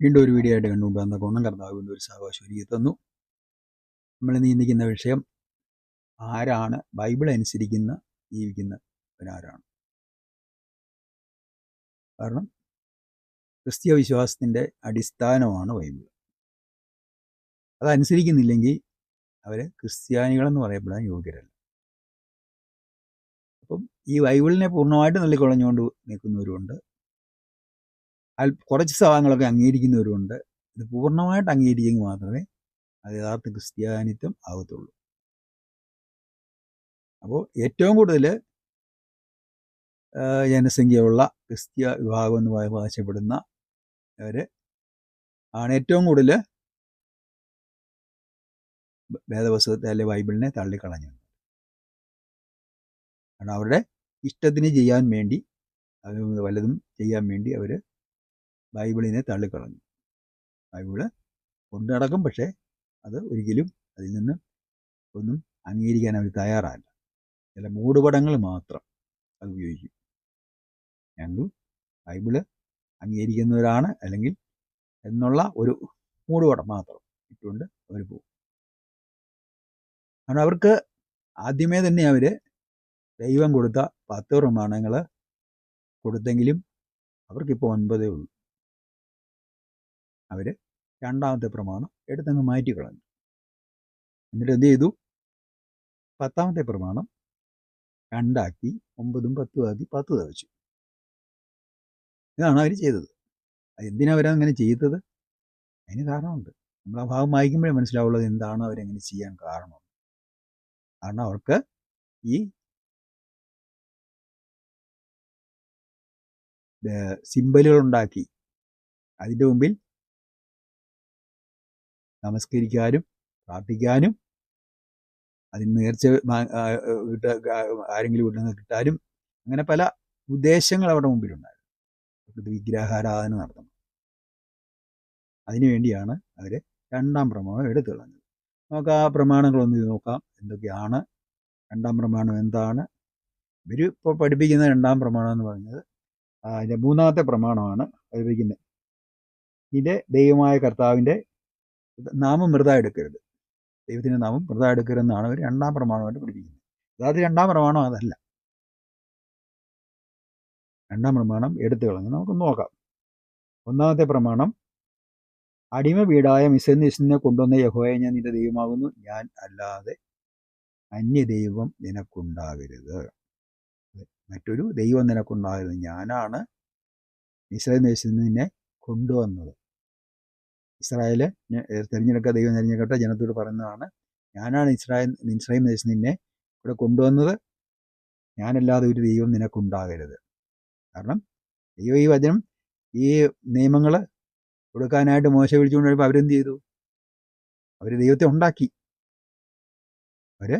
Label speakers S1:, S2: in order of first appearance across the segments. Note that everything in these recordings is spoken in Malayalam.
S1: വീണ്ടും ഒരു വീഡിയോ ആയിട്ട് കണ്ടുകൊണ്ട് വന്ന ഗുണം കർത്താവ് വീണ്ടും ഒരു സാവകാശം ഒരുക്കി തന്നു. നമ്മൾ നീന്തിക്കുന്ന വിഷയം ആരാണ്? ബൈബിൾ അനുസരിക്കുന്ന ജീവിക്കുന്ന ജീവിക്കുന്നവരാരാണ് കാരണം ക്രിസ്തീയ വിശ്വാസത്തിന്റെ അടിസ്ഥാനമാണ് ബൈബിൾ. അതനുസരിക്കുന്നില്ലെങ്കിൽ അവർ ക്രിസ്ത്യാനികളെന്ന് പറയപ്പെടാൻ യോഗ്യരല്ല. അപ്പം ഈ ബൈബിളിനെ പൂർണമായിട്ട് തള്ളിക്കളഞ്ഞുകൊണ്ട് നിൽക്കുന്നവരുണ്ട് കുറച്ച് ഭാഗങ്ങളൊക്കെ അംഗീകരിക്കുന്നവരുണ്ട് ഇത് പൂർണമായിട്ട് അംഗീകരിക്കുമെങ്കിൽ മാത്രമേ അത് യഥാർത്ഥ ക്രിസ്ത്യാനിത്വം ആകത്തുള്ളൂ. അപ്പോൾ ഏറ്റവും കൂടുതൽ ജനസംഖ്യയുള്ള ക്രിസ്ത്യ വിഭാഗം എന്ന് അവകാശപ്പെടുന്ന അവർ ആണ് ഏറ്റവും കൂടുതൽ വേദപുസ്തകത്തെ അല്ലെ ബൈബിളിനെ തള്ളിക്കളഞ്ഞത്. കാരണം അവരുടെ ഇഷ്ടത്തിന് ചെയ്യാൻ വേണ്ടി അത് വല്ലതും ചെയ്യാൻ വേണ്ടി അവർ ബൈബിളിനെ തള്ളിക്കളഞ്ഞു. ബൈബിൾ കൊണ്ടു നടക്കും പക്ഷേ അത് ഒരിക്കലും അതിൽ നിന്ന് ഒന്നും അംഗീകരിക്കാൻ അവർ തയ്യാറല്ല. ചില മൂടുപടങ്ങൾ മാത്രം അത് ഉപയോഗിക്കും. ഞങ്ങൾ ബൈബിൾ അംഗീകരിക്കുന്നവരാണ് അല്ലെങ്കിൽ എന്നുള്ള ഒരു മൂടുപടം മാത്രം ഇട്ടുകൊണ്ട് അവർ പോകും. കാരണം അവർക്ക് ആദ്യമേ തന്നെ അവർ ദൈവം കൊടുത്ത പത്ത് പ്രമാണങ്ങൾ കൊടുത്തെങ്കിലും അവർക്കിപ്പോൾ ഒൻപതേ ഉള്ളൂ. അവർ രണ്ടാമത്തെ പ്രമാണം എടുത്തങ്ങ് മാറ്റിക്കളഞ്ഞു എന്നിട്ട് എന്ത് ചെയ്തു? പത്താമത്തെ പ്രമാണം രണ്ടാക്കി ഒമ്പതും പത്തും ആക്കി പത്ത് തവച്ചു. ഇതാണ് അവർ ചെയ്തത്. എന്തിനാ അവരങ്ങനെ ചെയ്തത്? അതിന് കാരണമുണ്ട്. നമ്മൾ ആ ഭാഗം വായിക്കുമ്പോഴേ മനസ്സിലാവുള്ളത് എന്താണ് അവരെങ്ങനെ ചെയ്യാൻ കാരണം. കാരണം അവർക്ക് ഈ സിമ്പലുകൾ ഉണ്ടാക്കി. അതിന്റെ മുമ്പിൽ നമസ്കരിക്കാനും പ്രാർത്ഥിക്കാനും അതിന് നേർച്ച ആരെങ്കിലും വീട്ടിൽ നിന്ന് കിട്ടാനും അങ്ങനെ പല ഉദ്ദേശങ്ങൾ അവരുടെ മുമ്പിലുണ്ടായിരുന്നു. വിഗ്രഹാരാധന നടത്തണം. അതിനുവേണ്ടിയാണ് അവർ രണ്ടാം പ്രമാണം എടുത്തു കളഞ്ഞത് നമുക്ക് ആ പ്രമാണങ്ങളൊന്ന് നോക്കാം. എന്തൊക്കെയാണ് രണ്ടാം പ്രമാണം എന്താണ്? ഇവർ ഇപ്പോൾ പഠിപ്പിക്കുന്ന രണ്ടാം പ്രമാണം എന്ന് പറഞ്ഞത് അതിന്റെ മൂന്നാമത്തെ പ്രമാണമാണ് പഠിപ്പിക്കുന്നത്. ഇതിന്റെ ദൈവമായ കർത്താവിന്റെ നാമം മൃത എടുക്കരുത്. ദൈവത്തിന്റെ നാമം മൃത എടുക്കരുതെന്നാണ് അവർ രണ്ടാം പ്രമാണമായിട്ട് പഠിപ്പിക്കുന്നത്. അതായത് രണ്ടാം പ്രമാണം അതല്ല. രണ്ടാം പ്രമാണം എടുത്തു കളഞ്ഞ് നമുക്ക് നോക്കാം. ഒന്നാമത്തെ പ്രമാണം അടിമ വീടായ മിസന്നിസിനെ കൊണ്ടുവന്ന യഹോയെ ഞാൻ നിന്റെ ദൈവമാകുന്നു. ഞാൻ അല്ലാതെ അന്യദൈവം നിനക്കുണ്ടാകരുത്. മറ്റൊരു ദൈവം നിനക്കുണ്ടാകരുത്. ഞാനാണ് നിന്നെ കൊണ്ടുവന്നത്. ഇസ്രായേൽ തിരഞ്ഞെടുക്ക ദൈവം തിരഞ്ഞെടുക്കട്ടെ ജനത്തോട് പറയുന്നതാണ്. ഞാനാണ് ഇസ്രായേൽ ഇസ്രായേൽ ദേശം നിന്നെ ഇവിടെ കൊണ്ടുവന്നത്. ഞാനല്ലാതെ ഒരു ദൈവം നിനക്കുണ്ടാകരുത്. കാരണം ദൈവം ഈ വചനം ഈ നിയമങ്ങൾ കൊടുക്കാനായിട്ട് മോശ വിളിച്ചുകൊണ്ട് വരുമ്പോൾ അവരെന്ത് ചെയ്തു? അവർ ദൈവത്തെ ഉണ്ടാക്കി. അവർ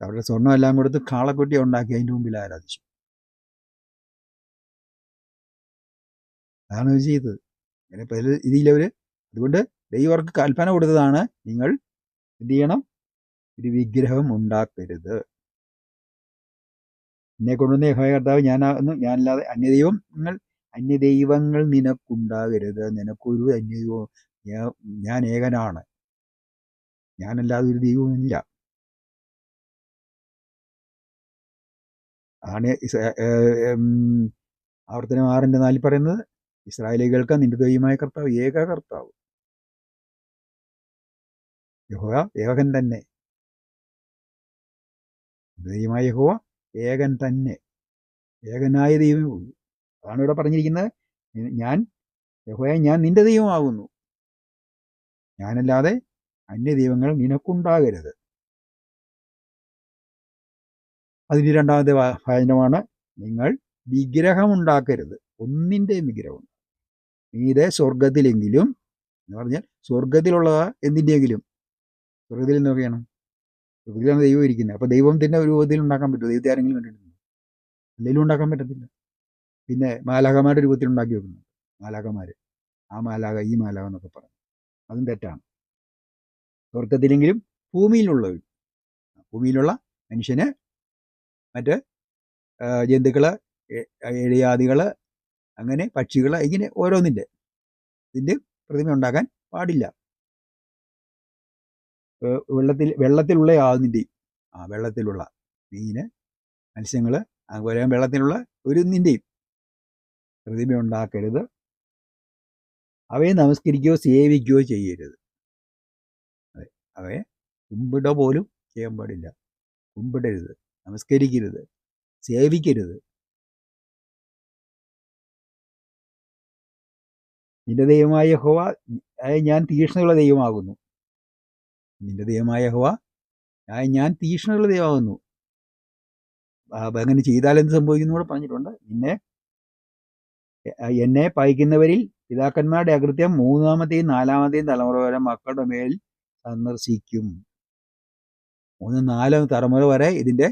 S1: അവരുടെ സ്വർണമെല്ലാം കൊടുത്ത് കാളക്കുട്ടിയെ ഉണ്ടാക്കി. അതിന്റെ മുമ്പിൽ ആരാധിച്ചു. അതാണ് ചെയ്തത്. അങ്ങനെ പല രീതിയിലവർ അതുകൊണ്ട് ദൈവർക്ക് കൽപ്പന കൊടുത്തതാണ് നിങ്ങൾ എന്ത് ചെയ്യണം? ഒരു വിഗ്രഹം ഉണ്ടാക്കരുത്. എന്നെ കൊണ്ടുവന്ന യഹോയ കർത്താവ് ഞാനാകുന്നു ഞാനല്ലാതെ അന്യദൈവം നിങ്ങൾ അന്യദൈവങ്ങൾ നിനക്കുണ്ടാകരുത്. നിനക്കൊരു അന്യദൈവം ഞാൻ ഏകനാണ്. ഞാനല്ലാതെ ഒരു ദൈവമില്ല ആണ് ആവർത്തനം ആറിന്റെ നാലിൽ പറയുന്നത്. ഇസ്രായേലികൾക്ക് നിന്റെ ദൈവമായ കർത്താവ് ഏക കർത്താവ്. യഹോവ ഏകൻ തന്നെ. ദൈവമായ യഹോവ ഏകൻ തന്നെ. ഏകനായ ദൈവമേ ഉള്ളൂ. അതാണ് ഇവിടെ പറഞ്ഞിരിക്കുന്നത്. ഞാൻ യഹോയ ഞാൻ നിന്റെ ദൈവമാകുന്നു. ഞാനല്ലാതെ അന്യ ദൈവങ്ങൾ നിനക്കുണ്ടാകരുത്. അതിന്റെ രണ്ടാമത്തെ വാചനമാണ് നിങ്ങൾ വിഗ്രഹമുണ്ടാക്കരുത്. ഒന്നിന്റെയും വിഗ്രഹം. നീതെ സ്വർഗത്തിലെങ്കിലും എന്ന് പറഞ്ഞാൽ സ്വർഗത്തിലുള്ള എന്തിന്റെയെങ്കിലും സ്വർഗത്തിൽ എന്ന് പറയണം സ്വർഗത്തിലാണ് ദൈവം ഇരിക്കുന്നത്. അപ്പോൾ ഒരു രൂപത്തിൽ ഉണ്ടാക്കാൻ പറ്റുമോ? ദൈവത്തെ ആരെങ്കിലും കണ്ടിട്ടുണ്ടോ? എന്തെങ്കിലും ഉണ്ടാക്കാൻ പറ്റത്തില്ല. പിന്നെ മാലാകമാരുടെ രൂപത്തിൽ ഉണ്ടാക്കി വെക്കുന്നുണ്ട് മാലാകമാർ ആ മാലാക ഈ മാലാക എന്നൊക്കെ പറയും. അതും തെറ്റാണ്. സ്വർഗത്തിലെങ്കിലും ഭൂമിയിലുള്ളവർ ഭൂമിയിലുള്ള മനുഷ്യന് മറ്റ് ജന്തുക്കൾ എഴിയാദികൾ അങ്ങനെ പക്ഷികൾ ഇങ്ങനെ ഓരോന്നിന്റെ ഇതിന്റെ പ്രതിമ ഉണ്ടാക്കാൻ പാടില്ല. വെള്ളത്തിൽ വെള്ളത്തിലുള്ള യാതൊന്നിന്റെയും ആ വെള്ളത്തിലുള്ള മീന് മത്സ്യങ്ങൾ അതുപോലെ വെള്ളത്തിലുള്ള ഒരു നിന്റെയും പ്രതിമ ഉണ്ടാക്കരുത്. അവയെ നമസ്കരിക്കുകയോ സേവിക്കുകയോ ചെയ്യരുത്. അതെ അവയെ കുമ്പിട പോലും ചെയ്യാൻ പാടില്ല. കുമ്പിടരുത് നമസ്കരിക്കരുത് സേവിക്കരുത്. നിന്റെ ദൈവമായ യഹോവ ഞാൻ തീക്ഷ്ണയുള്ള ദൈവമാകുന്നു. നിന്റെ ദൈവമായ യഹോവ ഞാൻ തീക്ഷ്ണയുള്ള ദൈവമാകുന്നു. അങ്ങനെ ചെയ്താൽ എന്ത് സംഭവിക്കുന്നു കൂടെ പറഞ്ഞിട്ടുണ്ട്. നിന്നെ എന്നെ പയക്കുന്നവരിൽ പിതാക്കന്മാരുടെ അകൃത്യം മൂന്നാമത്തെയും നാലാമത്തെയും തലമുറ വരെ മക്കളുടെ മേൽ സന്ദർശിക്കും. മൂന്ന് നാല് തലമുറ വരെ ഇതിന്റെ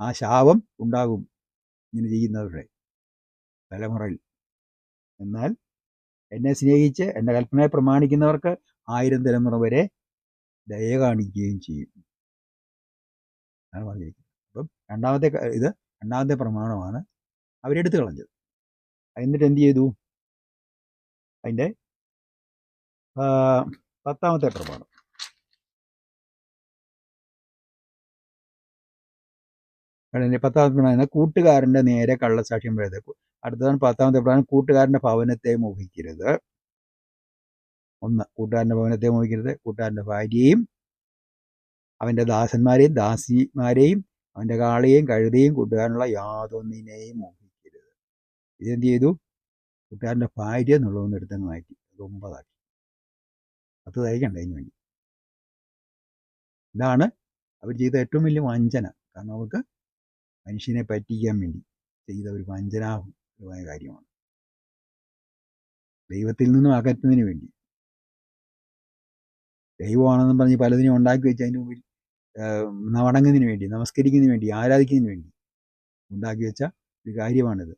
S1: ആ ശാപം ഉണ്ടാകും ഇങ്ങനെ ചെയ്യുന്നവരുടെ തലമുറയിൽ. എന്നാൽ എന്നെ സ്നേഹിച്ച് എന്റെ കൽപ്പനയെ പ്രമാണിക്കുന്നവർക്ക് ആയിരം തലമുറ വരെ ദയ കാണിക്കുകയും ചെയ്യും. ആണ് പറഞ്ഞിരിക്കുന്നത്. അപ്പം രണ്ടാമത്തെ ഇത് രണ്ടാമത്തെ പ്രമാണമാണ് അവരെടുത്ത് കളഞ്ഞത്. എന്നിട്ട് എന്ത് ചെയ്തു? അതിന്റെ പത്താമത്തെ പ്രമാണം. പത്താമത്തെ പ്രമാണം കൂട്ടുകാരന്റെ നേരെ കള്ളസാക്ഷ്യം പറയരുത് അടുത്തതാണ് പത്താമത്തെ പ്രധാനം കൂട്ടുകാരന്റെ ഭവനത്തെ മോഹിക്കരുത്. ഒന്ന് കൂട്ടുകാരന്റെ ഭവനത്തെ മോഹിക്കരുത്. കൂട്ടുകാരന്റെ ഭാര്യയും അവന്റെ ദാസന്മാരെയും ദാസിമാരെയും അവന്റെ കാളയെയും കഴുതയും കൂട്ടുകാരനുള്ള യാതൊന്നിനെയും മോഹിക്കരുത്. ഇതെന്ത് ചെയ്തു? കൂട്ടുകാരന്റെ ഭാര്യ എന്നുള്ളതൊന്ന് എടുത്തങ്ങ് മാറ്റി. അത് ഒമ്പതാക്കി. പത്ത് തയ്ക്കണ്ട അതിന് വേണ്ടി. ഇതാണ് അവർ ചെയ്ത ഏറ്റവും വലിയ വഞ്ചന. കാരണം അവർക്ക് മനുഷ്യനെ പറ്റിക്കാൻ വേണ്ടി ചെയ്ത ഒരു വഞ്ചനാപരമായ കാര്യമാണ്. ദൈവത്തിൽ നിന്നും അകറ്റുന്നതിന് വേണ്ടി. ദൈവമാണെന്ന് പറഞ്ഞ് പലതിനും ഉണ്ടാക്കി വെച്ച് അതിന് മുമ്പിൽ വണങ്ങുന്നതിന് വേണ്ടി നമസ്കരിക്കുന്നതിന് വേണ്ടി ആരാധിക്കുന്നതിന് വേണ്ടി ഉണ്ടാക്കി വെച്ച ഒരു കാര്യമാണിത്.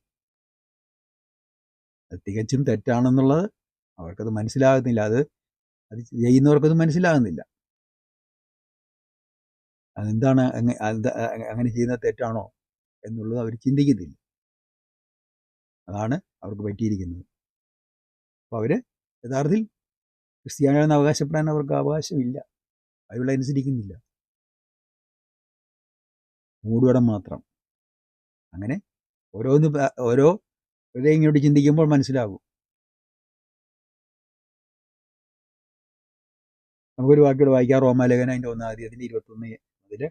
S1: അത് തികച്ചും തെറ്റാണെന്നുള്ളത് അവർക്കത് മനസ്സിലാകുന്നില്ല. അത് അത് ചെയ്യുന്നവർക്കത് മനസ്സിലാകുന്നില്ല. അതെന്താണ് അങ്ങ- അങ്ങനെ ചെയ്യുന്നത് തെറ്റാണോ എന്നുള്ളത് അവർ ചിന്തിക്കുന്നില്ല. അതാണ് അവർക്ക് പറ്റിയിരിക്കുന്നത്. അപ്പോൾ അവർ യഥാർത്ഥത്തിൽ ക്രിസ്ത്യാനികളെന്ന് അവകാശപ്പെടാൻ അവർക്ക് അവകാശമില്ല. അതിനുള്ള അനുസരിക്കുന്നില്ല. മൂടുപടം മാത്രം. അങ്ങനെ ഓരോന്ന് ഓരോ ഹൃദയം ഇങ്ങോട്ട് ചിന്തിക്കുമ്പോൾ മനസ്സിലാകും നമുക്കൊരു വാക്കിയോട് വായിക്കാം. റോമാലേഖന അതിന്റെ ഒന്നാം അധ്യായത്തിന്റെ ഇരുപത്തൊന്ന് അതിൽ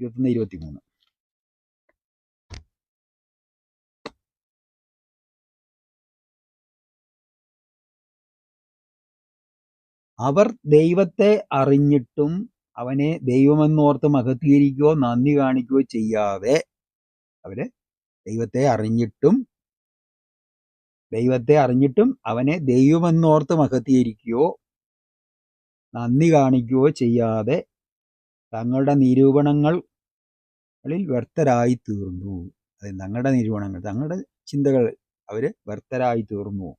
S1: ഇരുപത്തൊന്ന് ഇരുപത്തി മൂന്ന് അവർ ദൈവത്തെ അറിഞ്ഞിട്ടും അവനെ ദൈവമെന്നോർത്ത് മഹത്വീകരിക്കുകയോ നന്ദി കാണിക്കുകയോ ചെയ്യാതെ അവർ ദൈവത്തെ അറിഞ്ഞിട്ടും ദൈവത്തെ അറിഞ്ഞിട്ടും അവനെ ദൈവമെന്നോർത്ത് മഹത്വീകരിക്കുകയോ നന്ദി കാണിക്കുകയോ ചെയ്യാതെ തങ്ങളുടെ നിരൂപണങ്ങളിൽ വ്യർത്ഥരായി തീർന്നു അതെ തങ്ങളുടെ നിരൂപണങ്ങൾ തങ്ങളുടെ ചിന്തകൾ അവർ വ്യർത്ഥരായി തീർന്നു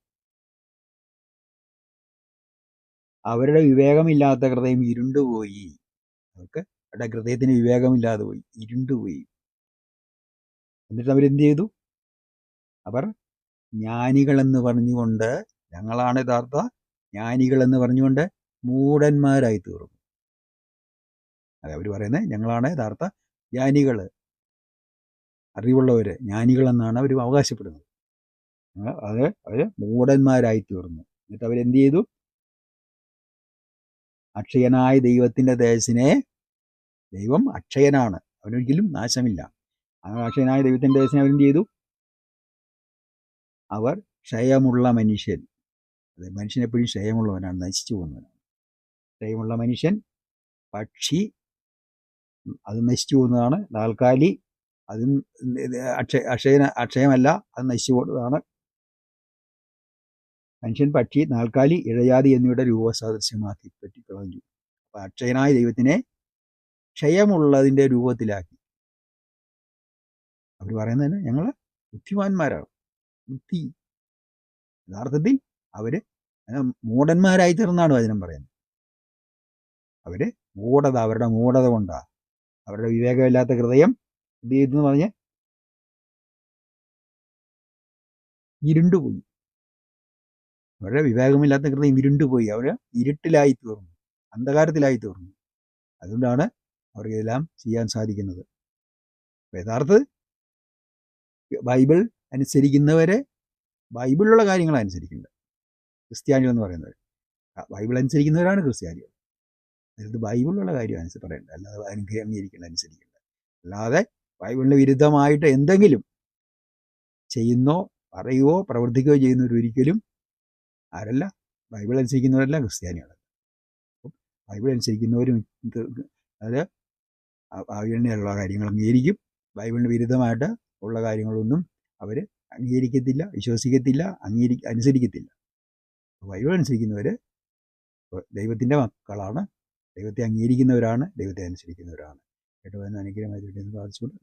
S1: അവരുടെ വിവേകമില്ലാത്ത ഹൃദയം ഇരുണ്ടുപോയി. അവർക്ക് അവരുടെ ഹൃദയത്തിന് വിവേകമില്ലാതെ പോയി. ഇരുണ്ടുപോയി. എന്നിട്ട് അവരെന്ത് ചെയ്തു? അവർ ജ്ഞാനികളെന്ന് പറഞ്ഞുകൊണ്ട് ഞങ്ങളാണ് യഥാർത്ഥ ജ്ഞാനികളെന്ന് പറഞ്ഞുകൊണ്ട് മൂടന്മാരായി തീർന്നു അതെ അവർ പറയുന്നത് ഞങ്ങളാണ് യഥാർത്ഥ ജ്ഞാനികൾ. അറിവുള്ളവർ ജ്ഞാനികളെന്നാണ് അവർ അവകാശപ്പെടുന്നത്. അത് അവർ മൂടന്മാരായി തീർന്നു എന്നിട്ട് അവരെന്ത് ചെയ്തു? അക്ഷയനായ ദൈവത്തിന്റെ തേജസ്സിനെ ദൈവം അക്ഷയനാണ്. അവനൊരിക്കലും നാശമില്ല. അക്ഷയനായ ദൈവത്തിന്റെ തേജസ്സിനെ അവൻ ചെയ്തു? അവർ ക്ഷയമുള്ള മനുഷ്യൻ. അത് മനുഷ്യൻ എപ്പോഴും ക്ഷയമുള്ളവനാണ് നശിച്ചു പോകുന്നവനാണ്. ക്ഷയമുള്ള മനുഷ്യൻ പക്ഷി അത് നശിച്ചു പോകുന്നതാണ്. നാൽക്കാലി അതും അക്ഷയ അക്ഷയന അക്ഷയമല്ല അത് നശിച്ചു പോകുന്നതാണ്. മനുഷ്യൻ പക്ഷി നാൽക്കാലി ഇഴജാതി എന്നിവയുടെ രൂപസാദൃശ്യമാക്കി പറ്റിക്കളഞ്ഞു അപ്പൊ അക്ഷയനായ ദൈവത്തിനെ ക്ഷയമുള്ളതിന്റെ രൂപത്തിലാക്കി. അവർ പറയുന്നത് തന്നെ ഞങ്ങൾ ബുദ്ധിമാന്മാരാണ്. ബുദ്ധി. യഥാർത്ഥത്തിൽ അങ്ങനെ മൂടന്മാരായി തീർന്നാണ് വചനം പറയുന്നത്. അവർ മൂടത അവരുടെ മൂടത കൊണ്ടാ. അവരുടെ വിവേകമില്ലാത്ത ഹൃദയം എന്ത് ചെയ്തു എന്ന് പറഞ്ഞ് ഇരുണ്ടുപോയി. അവരുടെ വിവേകമില്ലാത്ത ഹൃദയം ഇരുണ്ടുപോയി. അവർ ഇരുട്ടിലായി തീർന്നു. അന്ധകാരത്തിലായി തീർന്നു അതുകൊണ്ടാണ് അവർക്ക് ഇതെല്ലാം ചെയ്യാൻ സാധിക്കുന്നത്. യഥാർത്ഥ ബൈബിൾ അനുസരിക്കുന്നവരെ ബൈബിളിലുള്ള കാര്യങ്ങൾ അനുസരിക്കേണ്ടത് ക്രിസ്ത്യാനികൾ എന്ന് പറയുന്നത് ബൈബിൾ അനുസരിക്കുന്നവരാണ് ക്രിസ്ത്യാനികൾ. അതായത് ബൈബിളിലുള്ള കാര്യം അനുസരിച്ച് പറയേണ്ടത് അല്ലാതെ അനുഗ്രഹം അംഗീകരിക്കേണ്ട അനുസരിക്കേണ്ട. അല്ലാതെ ബൈബിളിന് വിരുദ്ധമായിട്ട് എന്തെങ്കിലും ചെയ്യുന്നോ പറയുകയോ പ്രവർത്തിക്കുകയോ ചെയ്യുന്നവരൊരിക്കലും ആരല്ല. ബൈബിൾ അനുസരിക്കുന്നവരല്ല ക്രിസ്ത്യാനികളല്ല ബൈബിൾ അനുസരിക്കുന്നവരും ഇത് അത് അങ്ങനെയുള്ള കാര്യങ്ങൾ അംഗീകരിക്കും. ബൈബിളിന് വിരുദ്ധമായിട്ട് ഉള്ള കാര്യങ്ങളൊന്നും അവർ അംഗീകരിക്കത്തില്ല വിശ്വസിക്കത്തില്ല അംഗീകരി അനുസരിക്കത്തില്ല. ബൈബിൾ അനുസരിക്കുന്നവർ ദൈവത്തിന്റെ മക്കളാണ് ദൈവത്തെ അംഗീകരിക്കുന്നവരാണ് ദൈവത്തെ അനുസരിക്കുന്നവരാണ്. കേട്ടോ? എന്ന് അനുഗ്രഹമായി ബാധിച്ചുകൊണ്ട്